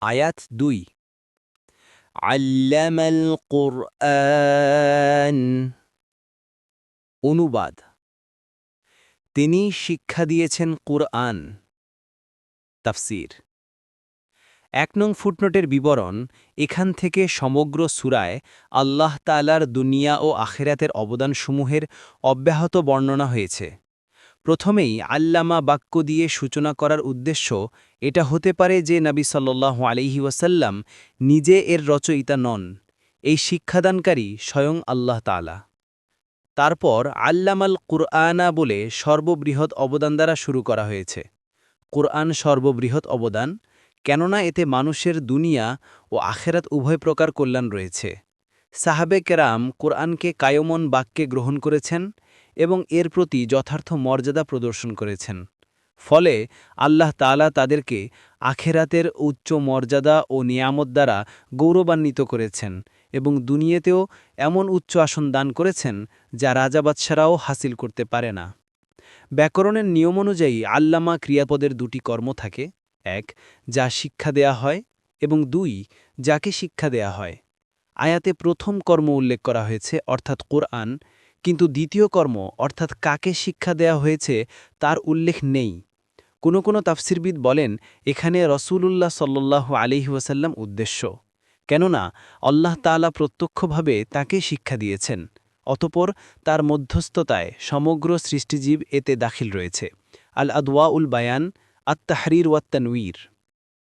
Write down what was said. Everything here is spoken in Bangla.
আয়াত দুই। আল্লামাল কোরআন। অনুবাদ। তিনি শিক্ষা দিয়েছেন কুরআন। তাফসির। এক নং ফুটনোটের বিবরণ, এখান থেকে সমগ্র সুরায় আল্লাহ তালার দুনিয়া ও আখেরাতের অবদানসমূহের অব্যাহত বর্ণনা হয়েছে। প্রথমেই আল্লামা বাক্য দিয়ে সূচনা করার উদ্দেশ্য এটা হতে পারে যে নবী সাল্লাল্লাহু আলাইহি ওয়াসাল্লাম নিজে এর রচয়িতা নন। এই শিক্ষাদানকারী স্বয়ং আল্লাহ তালা তারপর আল্লামাল কুরআনা বলে সর্ববৃহৎ অবদান দ্বারা শুরু করা হয়েছে। কুরআন সর্ববৃহৎ অবদান, কেননা এতে মানুষের দুনিয়া ও আখেরাত উভয় প্রকার কল্যাণ রয়েছে। সাহাবে কেরাম কোরআনকে কায়মন বাক্যে গ্রহণ করেছেন এবং এর প্রতি যথার্থ মর্যাদা প্রদর্শন করেছেন। ফলে আল্লাহ তাআলা তাদেরকে আখেরাতের উচ্চ মর্যাদা ও নিয়ামত দ্বারা গৌরবান্বিত করেছেন এবং দুনিয়াতেও এমন উচ্চ আসন দান করেছেন যা রাজাবাদশারাও হাসিল করতে পারে না। ব্যাকরণের নিয়ম অনুযায়ী আল্লামা ক্রিয়াপদের দুটি কর্ম থাকে, এক, যা শিক্ষা দেয়া হয় এবং দুই, যাকে শিক্ষা দেয়া হয়। আয়াতে প্রথম কর্ম উল্লেখ করা হয়েছে, অর্থাৎ কোরআন, কিন্তু দ্বিতীয় কর্ম, অর্থাৎ কাকে শিক্ষা দেয়া হয়েছে, তার উল্লেখ নেই। কোনো কোনো তাফসিরবিদ বলেন, এখানে রসুলুল্লাহ সাল্লু আলিহি ওয়াসাল্লাম উদ্দেশ্য। কেননা, আল্লাহ তালা প্রত্যক্ষভাবে তাকে শিক্ষা দিয়েছেন, অতপর তার মধ্যস্থতায় সমগ্র সৃষ্টিজীব এতে দাখিল রয়েছে। আল আদওয়া উল বায়ান আত্মাহরির ওয়াত্তানউইর